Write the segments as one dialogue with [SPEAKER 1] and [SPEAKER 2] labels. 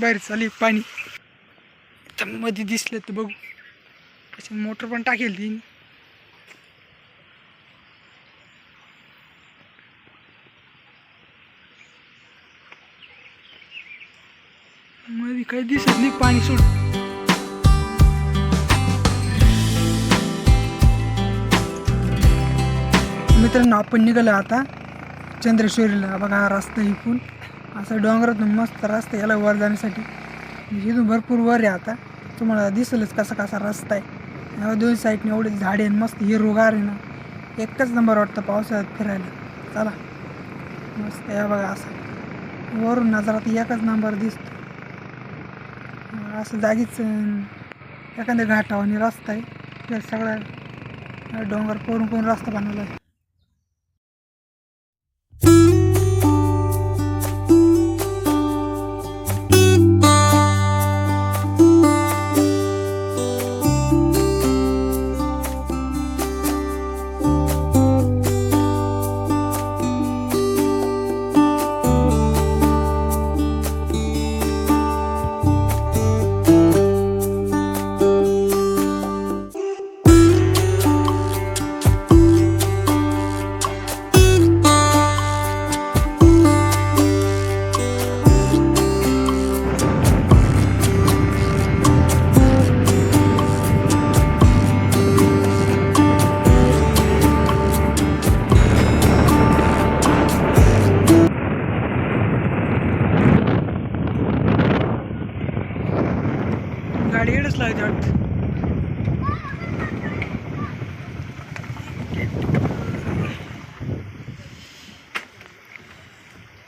[SPEAKER 1] बाहेर चालू पाणी. तर मध्ये दिसलं तर बघू. त्याची मोटर पण टाकेल ती. मध्ये काही दिसत नाही पाणी सोड मित्रांनो आपण निघालो आता चंद्रेश्वरीला. बघा हा रस्ता इकून. असा डोंगरातून मस्त रस्ता याला वर जाण्यासाठी. म्हणजे इथून भरपूर वर आहे आता. तुम्हाला दिसेलच कसा कसा रस्ता आहे. या दोन साईडने एवढे झाडे आहेत मस्त हिरोगार आहे ना. एकच नंबर वाटतं पावसाळ्यात फिरायला. चला. मस्त या बघा असं. वरून नजरात एकच नंबर दिसतो. असं जागीच एखाद्या घाटावानी रस्ता आहे. तर सगळ्या डोंगर कोरून कोरून रस्ता बनवला आहे.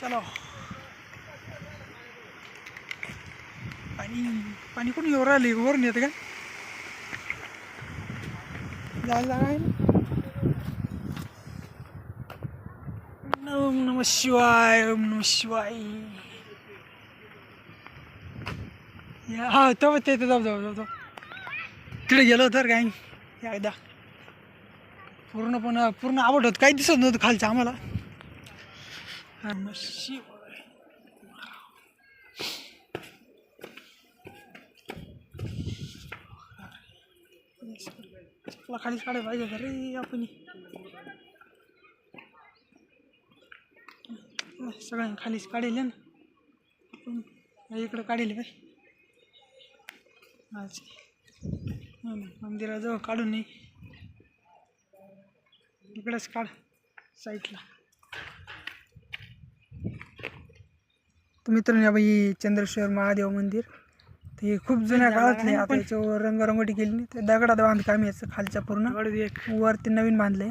[SPEAKER 1] चला. पाणी पाणी कोण येऊ राहिले? वरून येतं का जायला जागा आहे ओम नम शिवाय ओम नम शिवाय. या हा तो ते जाऊ जाऊ जाऊ जाऊ तिकडे गेलो तर काय एकदा. पूर्णपणे पूर्ण आवड होत काही दिसत नव्हतं खालचं आम्हाला. शिवाय. चपला खालीच काढायला पाहिजे होतं रे आपण सगळ्यांनी खालीच काढेल ना इकडं काढेल बाय आज मंदिराजवळ काढून नाही इकडंच काढ साईडला तर मित्रांनो बाई चंद्रेश्वर महादेव मंदिर. ते खूप जुन्या काळातले आता याच्यावर रंगरंगोटी केली नाही ते दगडात बांधकाम याचं खालच्या पूर्ण. वर ते नवीन बांधलंय.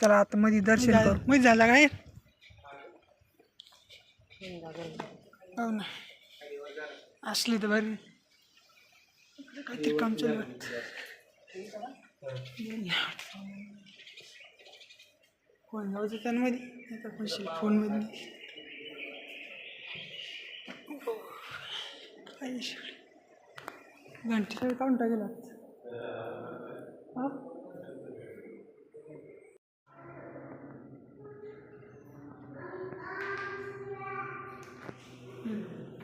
[SPEAKER 1] चला आता मध्ये दर्शन करू. मध्ये झालं काय? हो ना. असली तर बरी. काहीतरी काम चालू. कोण जाऊ नाही तर कोण फोनमध्ये नाही काय घंटे. सगळे काढून टाकेल हा?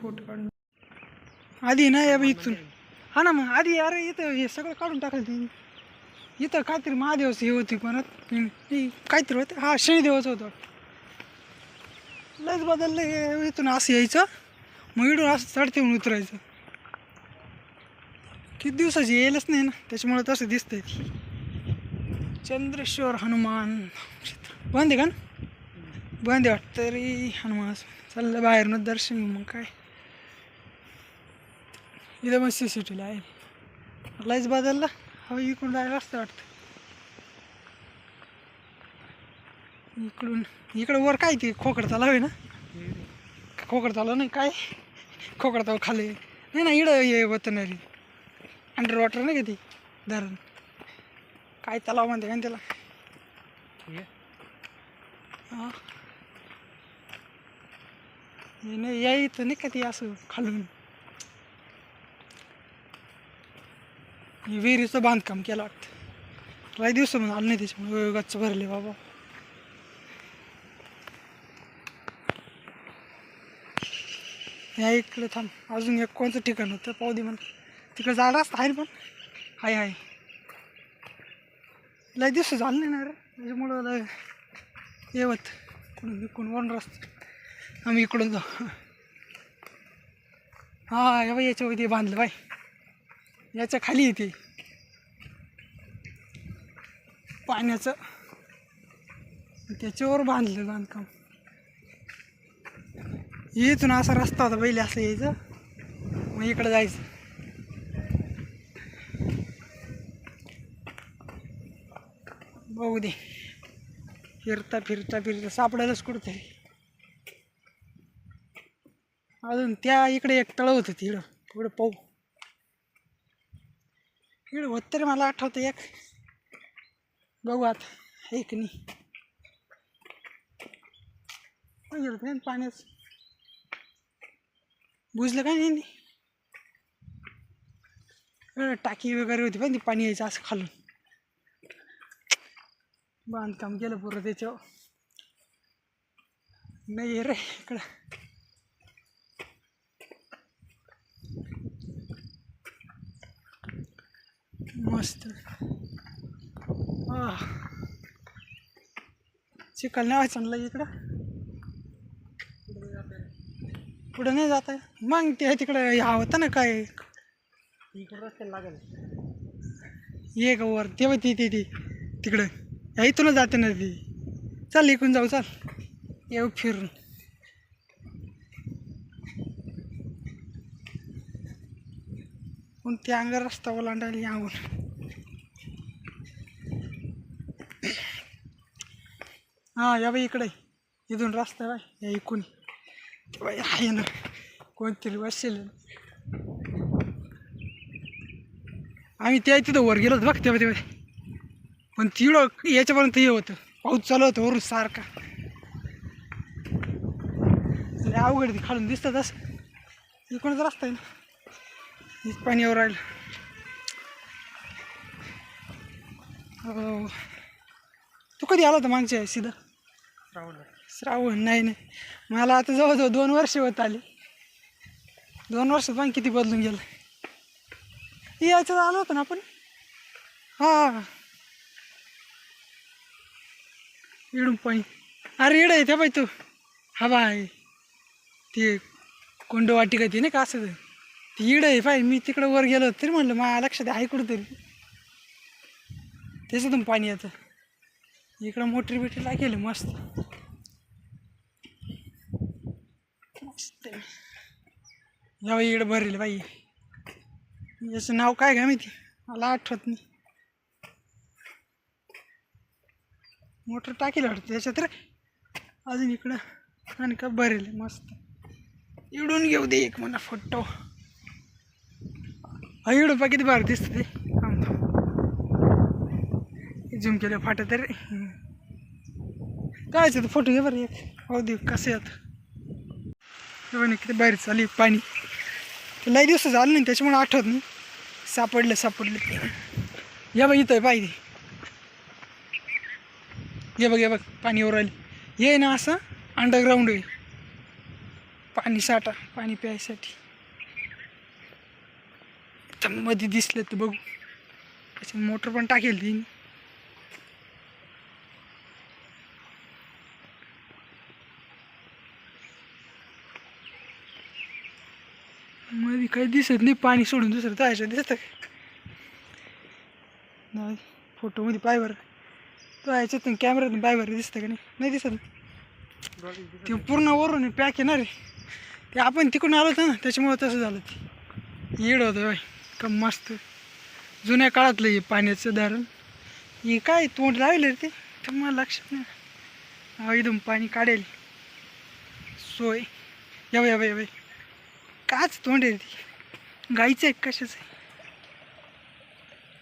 [SPEAKER 1] फोटो काढून. आधी ना या इथून. हा ना मग आधी अरे इथं हे सगळं काढून टाकलं त्यांनी. इथं काहीतरी महादेवच हे होती परत. काहीतरी होतं. हा शनिदेवाचं होतं. लयच बदललं इथून असं यायचं. मग इडून असं चढते म्हणून उतरायचं. किती दिवसाची येईलच नाही ना त्याच्यामुळे तसं दिसतंय. चंद्रेश्वर हनुमान क्षेत्र. बंद आहे का ना? बंद आहे वाटतं तरी हनुमान चाललं बाहेरनं दर्शन मग काय? इथं मग सी सी टीला आहे. लाईच बदलला हवं इकडून जायला असतं वाटतं. इकडून इकडं वर काय ते खोकड तलाव आहे ना? खोकड तलाव नाही काय? खोकड तलाव खाली नाही ना इकडं हे होतं नाही अंडर वॉटर नाही का ते? धरण. काय तलाव म्हणते का त्याला? हा. हे नाही या इथं नाही का ते असं खालून? विहिरीचं बांधकाम केलं वाटतं. लय दिवस म्हणून आलं नाही त्याच्यामुळे. गच्च भरले बाबा. ह्या इकडे थांब. अजून एक कोणतं ठिकाण होतं? पाहू दे मला. तिकडे जाडा असतं आहे पण. हाय आहे लय दिवस झालं नाही ना रे. त्याच्यामुळं लय येवत कुठून इकडून वन रस्त. आम्ही इकडून जाऊ हां या बाई याच्या वरती बांधलं बाय याच्या खाली येते पाण्याचं. त्याच्यावर बांधलं बांधकाम. इथून असा रस्ता होता पहिले असं यायचं. मग इकडं जायचं. बघू दे. फिरता फिरता फिरता सापडायलाच कुठतरी. अजून त्या इकडे एक तळ होतं तिकडं. पुढं पाहू. इकडं होत तरी मला आठवतं एक. बघू आता. एक नाही पाण्याचं? बुजलं काय नाही. टाकी वगैरे होती पण ती पाणी यायचं असं खालून. बांधकाम केलं पुरं त्याच्यावर. नाही रे इकडं. मस्त. आह. चिखल नाही चांगला इकडं. पुढं नाही जात आहे. मग ते तिकडं. ह्या होतं ना काय?
[SPEAKER 2] इकडं रस्त्याला लागेल
[SPEAKER 1] ये का वर. तेव्हा ती ती ती. तिकडं. या इथूनच जाते ना ती. चल इकडून जाऊ चल. येऊ फिरून. पण त्या अंगा रस्ता ओलांडायला यावर हां या बाई इकडे. इथून रस्ता बाय या इकून. बाई आहे ना कोणतरी बसेल आम्ही त्या तिथं वर गेलो होतो बघ तेव्हा तेव्हा पण तिकडं याच्यापर्यंत हे होतं पाऊस चालू होतं वरून सारखा अवघड ती ते खालून असं तसं इकडूनच रस्ता आहे ना इथं पाण्यावर राहिलं हो तू कधी आला होता मागच्या सीधा
[SPEAKER 2] राहुल
[SPEAKER 1] श्रावण नाही नाही. मला आता जवळजवळ दोन वर्ष होत आली. दोन वर्षात पण किती बदलून गेलं. यायचं आलं होतं ना आपण? हा. इडून पाणी. अरे इड आहे त्या बाई तू. हा बाय. ते कोंड वाटिका ती नाही का असं? ती इड आहे पाय मी तिकडं वर गेलो तरी म्हणलं माझ्या लक्षात आहे कुठंतरी. त्याच्यातून पाणी येतं. इकडं मोटरी बिटरी लागेल मस्त. मस्त या इकडं भरेल बाई. याचं नाव काय काय माहिती? मला आठवत नाही. मोटर टाकेल वाटतं त्याच्यात रे. अजून इकडं आणि का भरेल मस्त. इडून घेऊ दे एक मला फोटो. हा इकडं पा किती भारी दिसतं ते झुम केलं फाटत रे. काय ते फोटो घे बरं एक. हो दे कसं येतं बघ किती बाहेर चालली पाणी. लई दिवस झालं नाही त्याच्यामुळे आठवत नाही. सापडलं सापडलं. या बघ इथं आहे पाहिजे ये बघ ये बघ पाणीवर आली. ये ना असं अंडरग्राऊंड आहे. पाणी साठा पाणी प्यायसाठी. मध्ये दिसलं तर बघू. त्याची मोटर पण टाकेल ती मध्ये काही दिसत नाही पाणी सोडून दुसरं जायचं दिसतं का नाही फोटोमध्ये पाय बरं तो ह्याच्यातून कॅमेऱ्यातून पाय बरं दिसतं का नाही? नाही दिसत. ते पूर्ण वरून पॅक येणार रे ते आपण तिकडून आलो होतं ना त्याच्यामुळं तसं झालं ते. येड होतं बाय का मस्त. जुन्या काळातलं हे पाण्याचं धरण. हे काय तोंड लावलं रे ते? मला लक्षात नाही. एकदम पाणी काढेल. सोय. यावं यावं यावं काच तोंड आहे ती. गाईचं आहे कशाचं आहे?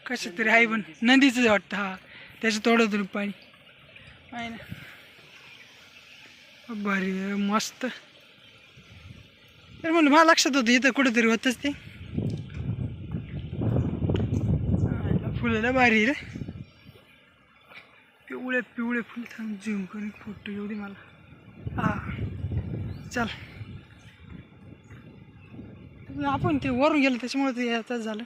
[SPEAKER 1] कशा तरी आहे पण नदीचं वाटतं हा. त्याचं तोडत होतं पाणी. आहे ना? भारी मस्त. तर म्हणलं मला लक्षात होतं इथं कुठंतरी होतच ते. फुलाला भारी रे. पिवळे पिवळे फुल थांब झुम करून फोटो एवढी मला. हा. चल. आपण ते वरून गेलं त्याच्यामुळे ते तसं झालं.